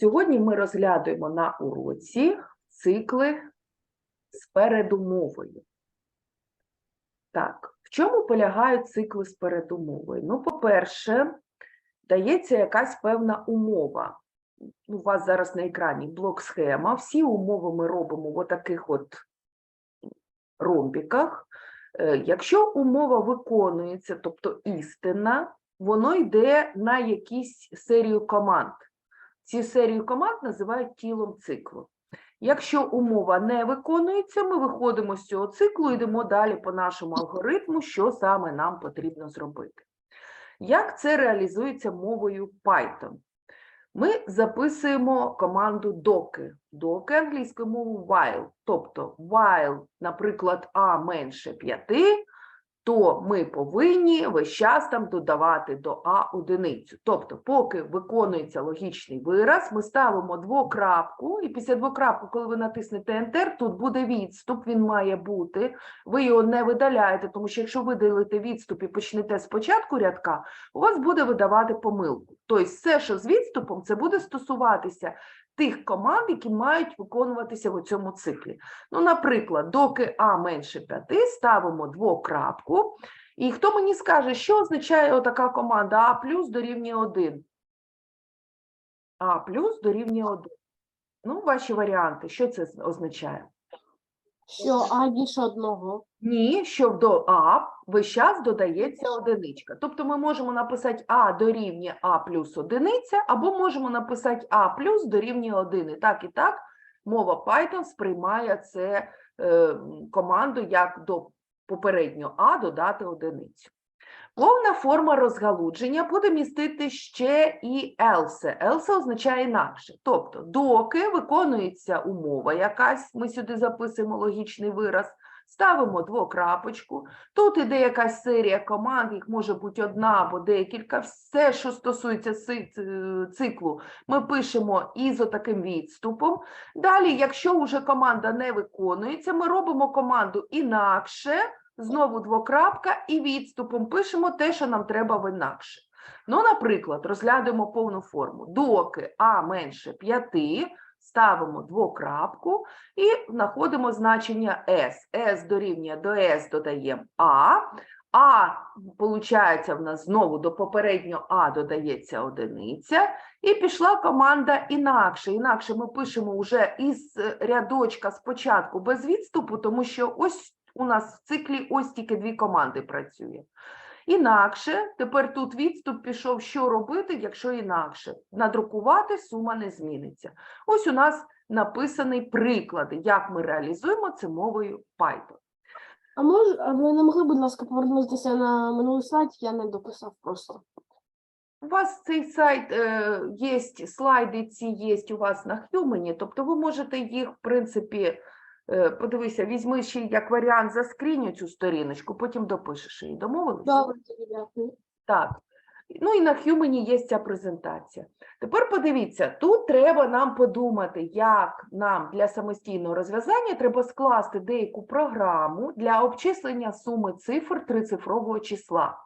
Сьогодні ми розглядуємо на уроці цикли з передумовою. Так, в чому полягають цикли з передумовою? Ну, по-перше, дається якась певна умова. У вас зараз на екрані блок-схема. Всі умови ми робимо в таких от ромбіках. Е, Якщо умова виконується, тобто істина, воно йде на якісь серію команд. Ці серію команд називають тілом циклу. Якщо умова не виконується, ми виходимо з цього циклу і йдемо далі по нашому алгоритму, що саме нам потрібно зробити. Як це реалізується мовою Python? Ми записуємо команду доки. Доки англійською мовою while. Тобто while, наприклад, а менше 5, то ми повинні весь час там додавати до А одиницю. Тобто, поки виконується логічний вираз, ми ставимо двокрапку, і після двокрапку, коли ви натиснете Enter, тут буде відступ, він має бути. Ви його не видаляєте, тому що якщо видалите відступ і почнете спочатку рядка, у вас буде видавати помилку. Тобто, все, що з відступом, це буде стосуватися тих команд, які мають виконуватися в цьому циклі. Ну, наприклад, доки А менше 5, ставимо двокрапку. І хто мені скаже, що означає отака команда А плюс дорівнює 1? А плюс дорівнює 1. Ну, ваші варіанти, що це означає? Що А більше одного. Ні, що до А весь час додається одиничка. Тобто ми можемо написати А дорівнює А плюс одиниця, або можемо написати А плюс дорівнює 1. І так, і так мова Python сприймає це е, команду як до попереднього А додати одиницю. Повна форма розгалудження буде містити ще і else. Else означає інакше. Тобто, доки виконується умова якась, ми сюди записуємо логічний вираз, ставимо двокрапочку. Тут іде якась серія команд, їх може бути одна або декілька. Все, що стосується циклу, ми пишемо із отаким відступом. Далі, якщо вже команда не виконується, ми робимо команду інакше. Знову двокрапка і відступом пишемо те, що нам треба в інакше. Ну, наприклад, розглянемо повну форму. Доки А менше 5, ставимо двокрапку і знаходимо значення S. S дорівнює до S додаємо А. А, виходить, в нас знову до попереднього А додається одиниця. І пішла команда інакше. Інакше ми пишемо вже із рядочка спочатку без відступу, тому що ось у нас в циклі ось тільки дві команди працює. Інакше, тепер тут відступ пішов, що робити, якщо інакше. Надрукувати сума не зміниться. Ось у нас написаний приклади, як ми реалізуємо це мовою Python. А може, а ви не могли, будь ласка, повернутися на минулий слайд, я не дописав просто. У вас цей сайт е, є, слайди ці є у вас на Хьюмені, тобто ви можете їх, в принципі, подивися, візьми ще як варіант заскріню цю сторіночку, потім допишеш її. Домовились? Добре, дякую. Так. Ну і на Хьюмені є ця презентація. Тепер подивіться, тут треба нам подумати, як нам для самостійного розв'язання треба скласти деяку програму для обчислення суми цифр трицифрового числа.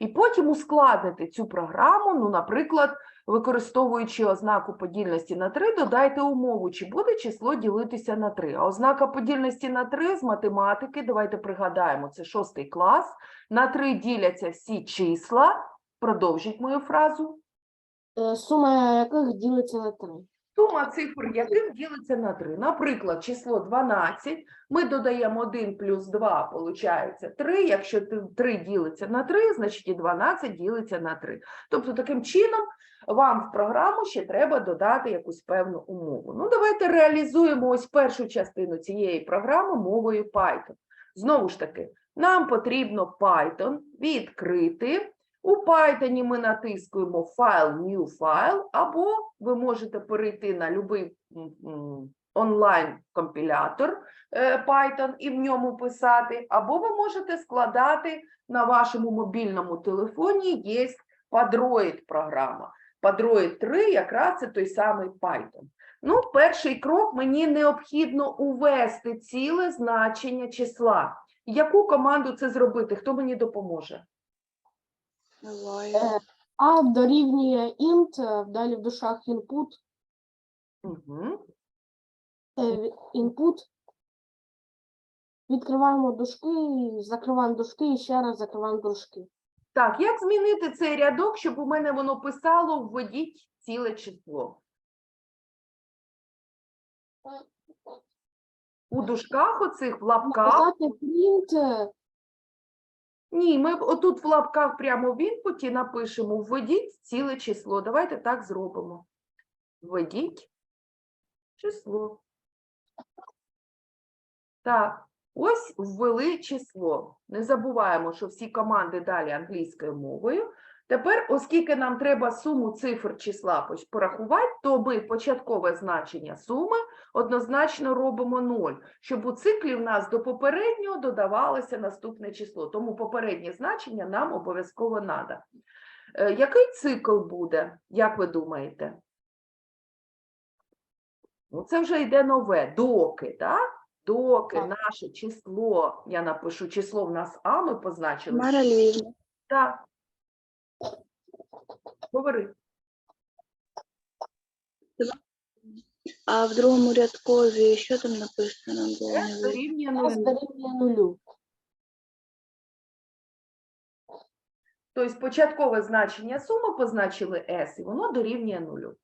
І потім ускладнити цю програму, ну, наприклад, використовуючи ознаку подільності на 3, додайте умову, чи буде число ділитися на 3. А ознака подільності на 3 з математики, давайте пригадаємо, це шостий клас. На 3 діляться всі числа. Продовжіть мою фразу. Е, Сума яких ділиться на 3. Сума цифр яких ділиться на 3. Наприклад, число 12, ми додаємо 1 плюс 2, виходить 3. Якщо 3 ділиться на 3, значить і 12 ділиться на 3. Тобто, таким чином, вам в програму ще треба додати якусь певну умову. Ну, давайте реалізуємо ось першу частину цієї програми мовою Python. Знову ж таки, нам потрібно Python відкрити. У Python ми натискуємо файл New File, або ви можете перейти на будь-який онлайн-компілятор е, Python і в ньому писати, або ви можете складати на вашому мобільному телефоні є Padroid програма. Padroid 3 якраз це той самий Python. Ну, перший крок мені необхідно увести ціле значення числа. Яку команду це зробити? Хто мені допоможе? Е, А дорівнює int, е, далі в дужках input, Угу. Е, Інпут. Відкриваємо дужки, закриваємо дужки і ще раз закриваємо дужки. Так, як змінити цей рядок, щоб у мене воно писало введіть ціле число? У дужках оцих в лапках. Написати print, Ні, ми отут в лапках прямо в інпуті напишемо введіть ціле число. Давайте так зробимо. Введіть число. Так, ось ввели число. Не забуваємо, що всі команди далі англійською мовою. Тепер, оскільки нам треба суму цифр числа порахувати, то ми початкове значення суми однозначно робимо 0, щоб у циклі в нас до попереднього додавалося наступне число. Тому попереднє значення нам обов'язково треба. Який цикл буде, як ви думаєте? Ну, це вже йде нове, доки, так? Доки Так. наше число, я напишу число в нас А, ми позначили. Мара Так. Говори. а в другому рядкові що там написано було? С дорівнює S нулю. дорівнює нулю. Тобто початкове значення суми позначили S, і воно дорівнює нулю.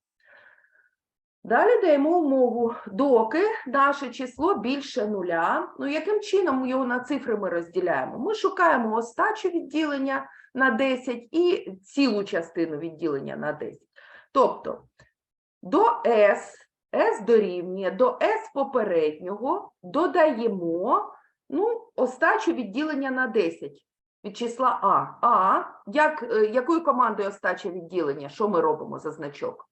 Далі даємо умову, доки наше число більше нуля. Ну, яким чином його на цифри ми розділяємо? Ми шукаємо остачу відділення на 10 і цілу частину відділення на 10. Тобто до S, S дорівнює до S попереднього додаємо ну, остачу відділення на 10 від числа А. А, як, е, якою командою остача відділення? Що ми робимо за значок?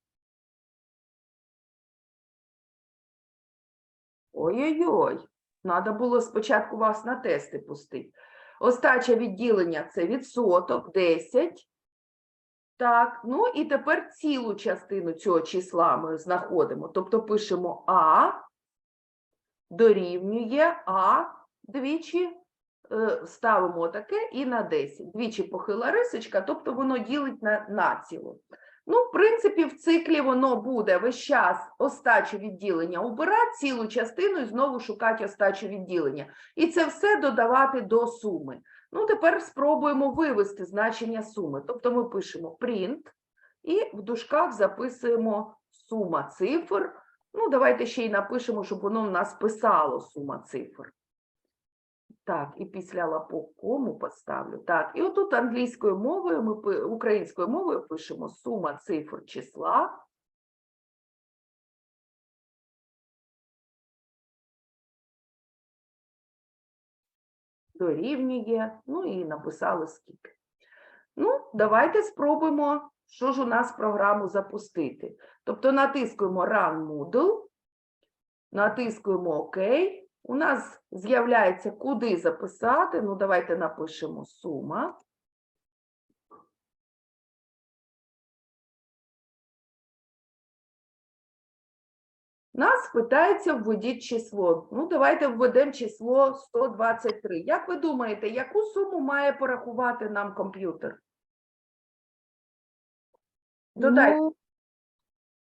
Ой-ой-ой, треба було спочатку вас на тести пустити. Остача відділення це відсоток 10. Так, ну і тепер цілу частину цього числа ми знаходимо. Тобто пишемо А дорівнює А двічі е, ставимо таке і на 10. Двічі похила рисочка, тобто воно ділить на націло. Ну, в принципі, в циклі воно буде весь час остачу відділення убирати цілу частину і знову шукати остачу відділення. І це все додавати до суми. Ну, тепер спробуємо вивести значення суми. Тобто ми пишемо print і в дужках записуємо сума цифр. Ну, давайте ще й напишемо, щоб воно в нас писало сума цифр. Так, і після лапок кому поставлю. Так, і отут англійською мовою, ми українською мовою пишемо сума цифр числа. Дорівнює, ну і написали скільки. Ну, давайте спробуємо, що ж у нас програму запустити. Тобто натискуємо Run Moodle, натискуємо ОК. У нас з'являється куди записати. Ну, давайте напишемо сума. Нас питається введіть число. Ну, давайте введемо число 123. Як ви думаєте, яку суму має порахувати нам комп'ютер? Додайте, Ну,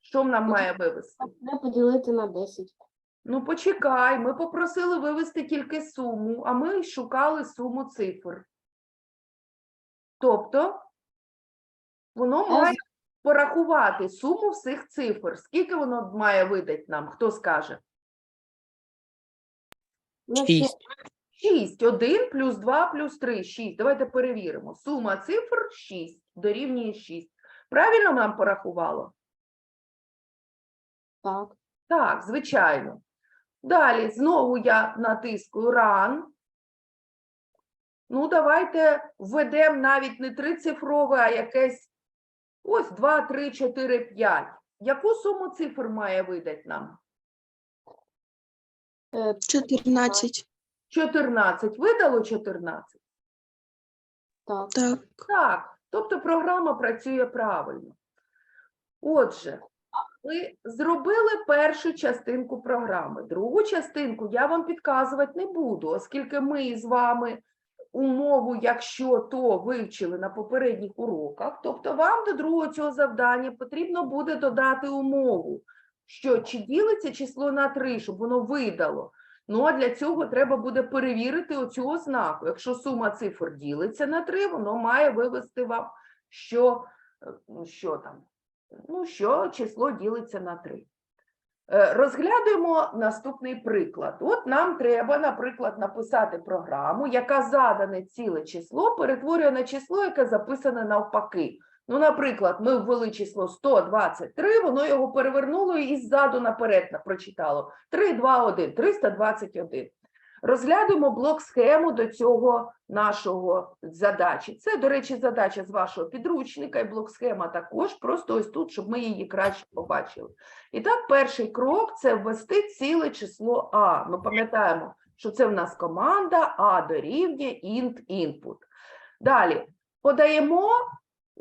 що нам має вивести? треба поділити на 10. Ну, почекай, ми попросили вивести тільки суму, а ми шукали суму цифр. Тобто, воно має порахувати суму всіх цифр. Скільки воно має видати нам? Хто скаже? Ну, Шість. 6. 1 плюс 2 плюс 3 – 6. Давайте перевіримо. Сума цифр 6 дорівнює 6. Правильно нам порахувало? Так. Так, звичайно. Далі знову я натискую Run. Ну, давайте введемо навіть не трицифрове, а якесь ось 2, 3, 4, 5. Яку суму цифр має видати нам? Е, 14. 14. Видало 14? так. Так. Так, тобто програма працює правильно. Отже, ви зробили першу частинку програми. Другу частинку я вам підказувати не буду, оскільки ми з вами умову, якщо то вивчили на попередніх уроках, тобто вам до другого цього завдання потрібно буде додати умову, що чи ділиться число на 3, щоб воно видало. Ну, а для цього треба буде перевірити оцю ознаку. Якщо сума цифр ділиться на 3, воно має вивести вам, що, е, ну, що там, ну, що число ділиться на 3. Е, Розглянемо наступний приклад. От нам треба, наприклад, написати програму, яка задане ціле число перетворює на число, яке записане навпаки. Ну, наприклад, ми ввели число 123, воно його перевернуло і ззаду наперед прочитало 3, 2, 1, 321. Розглянемо блок схему до цього нашого задачі. Це, до речі, задача з вашого підручника, і блок схема також, просто ось тут, щоб ми її краще побачили. І так, перший крок це ввести ціле число А. Ми пам'ятаємо, що це в нас команда А дорівнює int input. Далі подаємо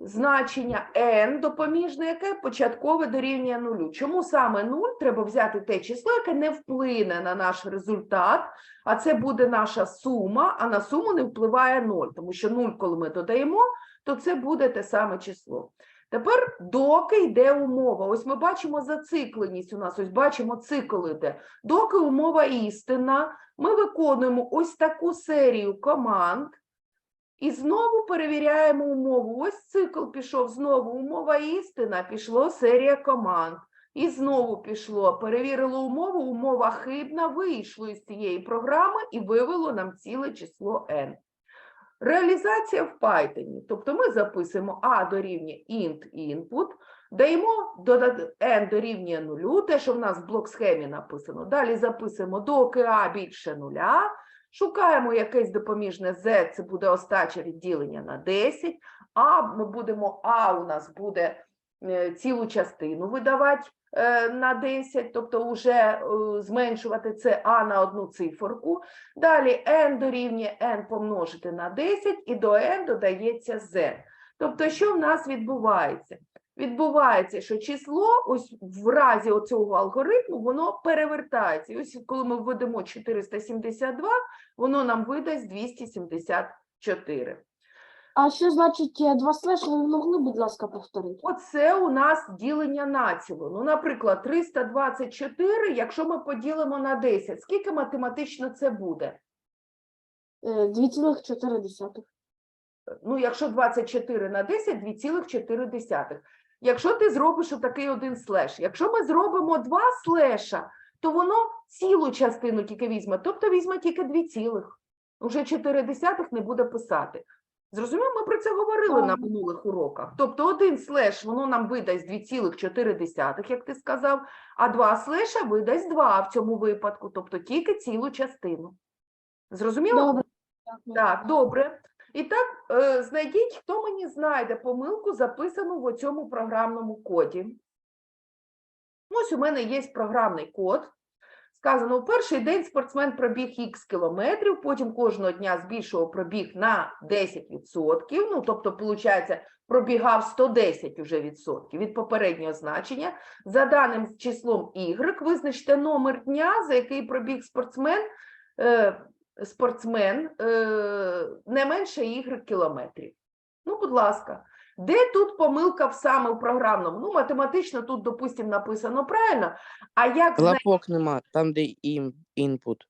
значення n допоміжне, яке початкове дорівнює нулю. Чому саме 0? Треба взяти те число, яке не вплине на наш результат, а це буде наша сума, а на суму не впливає 0, тому що 0, коли ми додаємо, то це буде те саме число. Тепер доки йде умова. Ось ми бачимо зацикленість у нас, ось бачимо цикл іде. Доки умова істина, ми виконуємо ось таку серію команд і знову перевіряємо умову. Ось цикл пішов, знову умова істина, пішло серія команд. І знову пішло, перевірило умову, умова хибна, вийшло із цієї програми і вивело нам ціле число n. Реалізація в Python. Тобто ми записуємо a дорівнює int input, даємо n дорівнює нулю, те, що в нас в блок-схемі написано. Далі записуємо доки a більше нуля, шукаємо якесь допоміжне z, це буде остача відділення на 10, а ми будемо, а у нас буде е, цілу частину видавати е, на 10, тобто вже е, зменшувати це а на одну циферку. Далі n дорівнює n помножити на 10, і до n додається z. Тобто, що в нас відбувається? Відбувається, що число, ось в разі оцього алгоритму, воно перевертається. І ось коли ми введемо 472, воно нам видасть 274. А що значить е, два слеш? Ви могли, будь ласка, повторити? Оце у нас ділення націло. Ну, наприклад, 324, якщо ми поділимо на 10, скільки математично це буде? Е, 2,4. ну, якщо 24 на 10, 2,4. Якщо ти зробиш отакий один слеш, якщо ми зробимо два слеша, то воно цілу частину тільки візьме, тобто візьме тільки 2 цілих. Уже 4 десятих не буде писати. Зрозуміло, ми про це говорили на минулих уроках. Тобто один слеш, воно нам видасть 2,4, як ти сказав, а два слеша видасть 2 в цьому випадку, тобто тільки цілу частину. Зрозуміло? Добре. Так, добре. І так, е, знайдіть, хто мені знайде помилку, записану в цьому програмному коді. Ось у мене є програмний код. Сказано, у перший день спортсмен пробіг х кілометрів, потім кожного дня збільшував пробіг на 10%, ну, тобто, виходить, пробігав 110 уже відсотків від попереднього значення. За даним числом y визначте номер дня, за який пробіг спортсмен, е, спортсмен е, не менше y кілометрів. Ну, будь ласка, де тут помилка в саме в програмному? Ну, математично тут, допустимо, написано правильно, а як Лапок нема, там, де ім, інпут.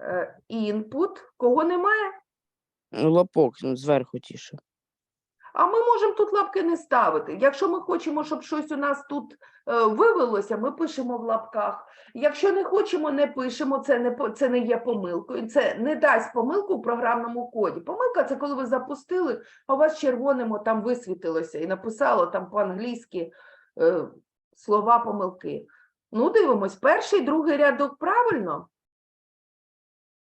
е, інпут? Кого немає? Ну, лапок ну, зверху тіше. А ми можемо тут лапки не ставити. Якщо ми хочемо, щоб щось у нас тут е, вивелося, ми пишемо в лапках. Якщо не хочемо, не пишемо, це не, це не є помилкою. Це не дасть помилку в програмному коді. Помилка це коли ви запустили, а у вас червоним там висвітилося і написало там по-англійськи е, слова помилки. Ну, дивимось, перший, другий рядок правильно?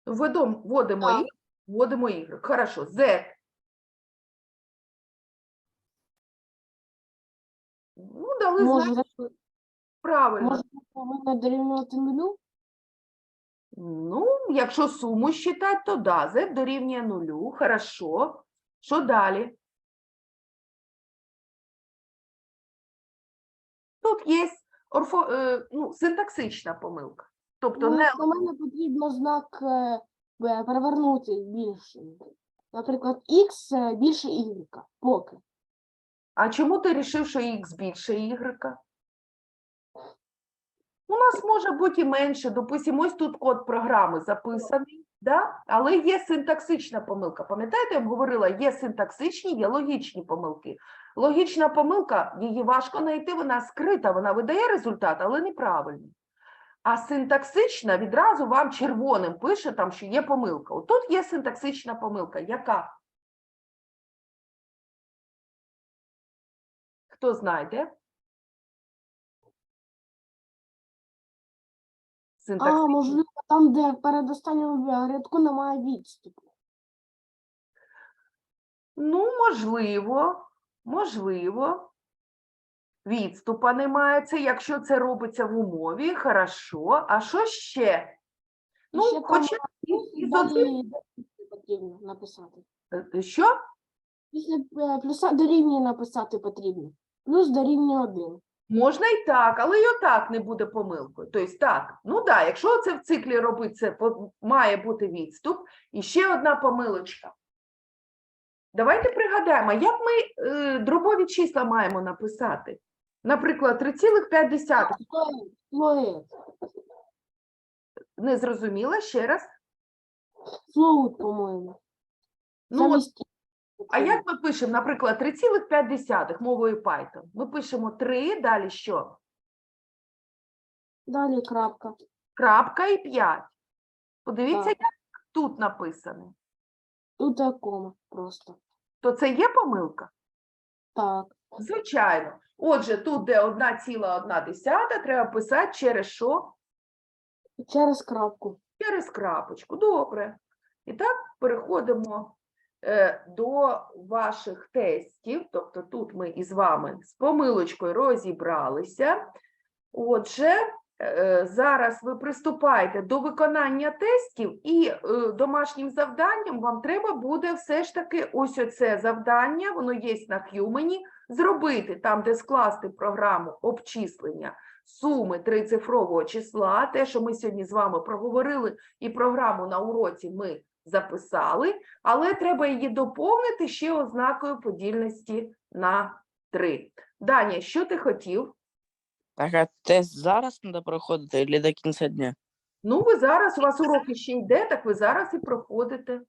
Вводимо їх, вводимо ігри. Хорошо, Z. Дали Може, знак це- правильно. може це повинно дорівнювати нулю? Ну, якщо суму считать, то да, z дорівнює нулю. Хорошо. Що далі? Тут є орфо, е, ну, синтаксична помилка. Тобто Ну, не У мене потрібно знак е, е, перевернути більше. Наприклад, x е, більше y. Поки. А чому ти вирішив, що х більше y? У нас може бути і менше. Допустимо, ось тут код програми записаний, да? але є синтаксична помилка. Пам'ятаєте, я вам говорила, є синтаксичні, є логічні помилки. Логічна помилка, її важко знайти, вона скрита, вона видає результат, але неправильний. А синтаксична відразу вам червоним пише, там, що є помилка. Отут є синтаксична помилка. Яка? Хто знайде? А, можливо, там, де перед останнім рядку немає відступу. Ну, можливо, можливо. Відступа немає. Це якщо це робиться в умові, хорошо. А що ще? Ну, ще там хоча і- і з одним- Далі потрібно написати. Е, Що? Після е, плюса дорівнює написати потрібно. Плюс дорівнює 1. Можна і так, але й отак не буде помилкою. Тобто так, ну так, якщо це в циклі робить, це має бути відступ. І ще одна помилочка. Давайте пригадаємо, як ми е, дробові числа маємо написати. Наприклад, 3,5. Флоет. Не зрозуміла ще раз. Флоут, по-моєму. Ну, Замість а як ми пишемо, наприклад, 3,5 мовою Python? Ми пишемо 3, далі що? Далі крапка. Крапка і 5. Подивіться, Так. як тут написано. Тут є кома просто. То це є помилка? Так. Звичайно. Отже, тут, де 1,1, треба писати через що? Через крапку. Через крапочку. Добре. І так переходимо до ваших тестів. Тобто тут ми із вами з помилочкою розібралися. Отже, е, зараз ви приступаєте до виконання тестів, і е, домашнім завданням вам треба буде все ж таки ось оце завдання, воно є на Х'юмені, зробити там, де скласти програму обчислення суми трицифрового числа, те, що ми сьогодні з вами проговорили, і програму на уроці ми записали, але треба її доповнити ще ознакою подільності на 3. Даня, що ти хотів? Так, а тест зараз треба проходити чи до кінця дня? Ну, ви зараз, у вас уроки ще йде, так ви зараз і проходите.